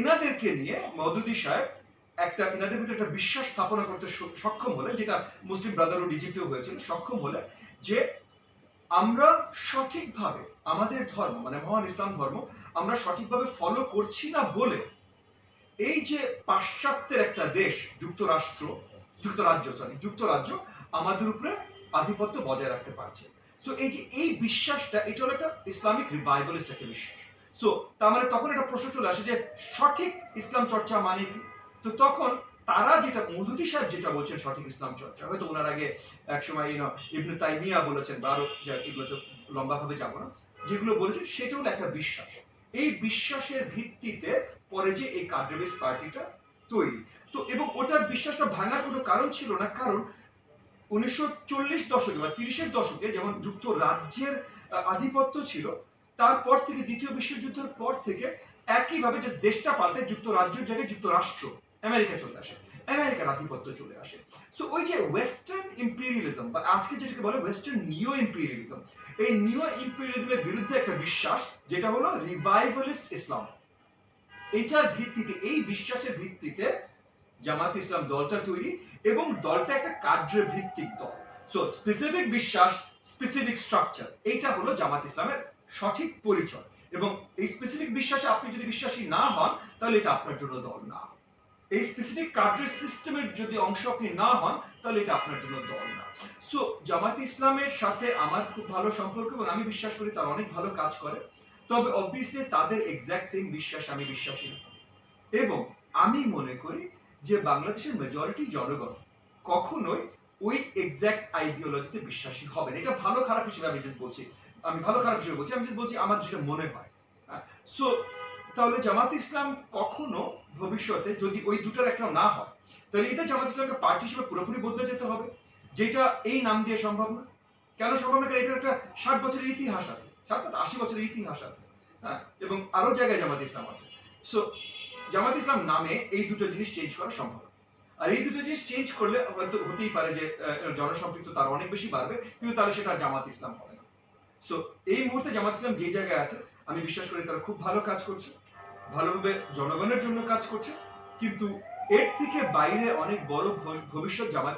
ইনাদেরকে নিয়ে মদুদি সাহেব একটা, ইনাদের ভিতরে একটা বিশ্বাস স্থাপনা করতে সক্ষম হলে যেটা মুসলিম ব্রাদারহুড ইজিপ্টেও হয়েছিল, সক্ষম হলে যে আমরা সঠিকভাবে আমাদের ধর্ম মানে মহান ইসলাম ধর্ম, আমরা সঠিকভাবে ফলো করছি না বলে এই যে পাশ্চাত্যের একটা দেশ, যুক্তরাষ্ট্র, যুক্তরাজ্য সরি যুক্তরাজ্য আমাদের উপরে আধিপত্য বজায় রাখতে পারছে। সো এই যে, এই বিশ্বাসটা, এটা হলো একটা ইসলামিক রিভাইভালিস্ট একটা বিশ্বাস। সো তার মানে তখন একটা প্রশ্ন চলে আসে যে, সঠিক ইসলাম চর্চা মানে কি? তো তখন তারা যেটা মধুতি সাহেব যেটা বলছেন সঠিক ইসলাম চর্চা, হয়তো ওনার আগে একসময় ইউনো ইবনু তাইমিয়া বলেছেন বা আরও এগুলো তো লম্বাভাবে যাব না, যেগুলো বলেছেন সেটা হলো একটা বিশ্বাস। এই বিশ্বাসের ভিত্তিতে পরে যে এই কার্ডাবিস্ট পার্টিটা তৈরি। তো এবং ওটার বিশ্বাসটা ভাঙার কোনো কারণ ছিল না, কারণ উনিশশো চল্লিশ দশকে বা তিরিশের দশকে যেমন যুক্তরাজ্যের, আধিপত্য ছিল তারপর থেকে দ্বিতীয় বিশ্বযুদ্ধের পর থেকে একইভাবে যে দেশটা পাল্টে যুক্তরাজ্য জায়গায় যুক্তরাষ্ট্র, আমেরিকা চলে আসে। আমেরিকার আধিপত্য চলে আসে। সো ওই যে ওয়েস্টার্ন ইম্পিরিয়ালিজম বা আজকে যেটাকে বলে ওয়েস্টার্ন নিও ইম্পিরিয়ালিজম এই নিও ইম্পিরিয়ালিজমের বিরুদ্ধে একটা বিশ্বাস, যেটা হলো রিভাইভালিস্ট ইসলাম এটার ভিত্তিতে, এই বিশ্বাসের ভিত্তিতে জামাত ইসলাম দলটা তৈরি এবং দলটা একটা কার্য ভিত্তিক দল। সো স্পেসিফিক বিশ্বাস স্পেসিফিক স্ট্রাকচার এইটা হলো জামাত ইসলামের সঠিক পরিচয় এবং এই স্পেসিফিক বিশ্বাসে আপনি যদি বিশ্বাসী না হন, তাহলে এটা আপনার জন্য দল না। এই স্পেসিফিক কার্ডের সিস্টেমের যদি অংশ আপনি না হন, তাহলে এটা আপনার জন্য দল না। সো জামাত ইসলামের সাথে আমার খুব ভালো সম্পর্ক এবং আমি বিশ্বাস করি তারা অনেক ভালো কাজ করে। তবে অবভিয়াসলি তাদের এক্স্যাক্ট সেম বিশ্বাস আমি বিশ্বাসী না। এবং আমি মনে করি যে বাংলাদেশের মেজরিটি জনগণ কখনোই ওই এক্স্যাক্ট আইডিওলজিতে বিশ্বাসী হবে না। এটা ভালো খারাপ হিসেবে আমি জাস্ট বলছি। আমি ভালো খারাপ হিসেবে বলছি, আমি জাস্ট বলছি আমার যেটা মনে হয় সো তাহলে জামাত ইসলাম কখনো ভবিষ্যতে যদি ওই দুটার একটা না হয়, তাহলে এটা জামাত ইসলামকে পার্টি হিসেবে পুরোপুরি বদলে যেতে হবে, যেটা এই নাম দিয়ে সম্ভব না। কেন সম্ভব না? কারণ এটার একটা ষাট বছরের ইতিহাস আছে, ষাট আশি বছরের ইতিহাস আছে হ্যাঁ? এবং আরও জায়গায় জামাত ইসলাম আছে। সো জামাত ইসলাম নামে এই দুটো জিনিস চেঞ্জ করা সম্ভব। আর এই দুটো জিনিস চেঞ্জ করলে হয়তো হতেই পারে যে জনসম্পৃক্ত তার অনেক বেশি বাড়বে, কিন্তু তাহলে সেটা জামাত ইসলাম হবে সো এই মুহূর্তে জামাত ইসলাম যে জায়গায় আছে, আমি বিশ্বাস করি তারা খুব ভালো কাজ করছে। ভালোভাবে জনগণের জন্য কাজ করছে। কিন্তু এর থেকে বাইরে অনেক বড় ভবিষ্যৎ জামাত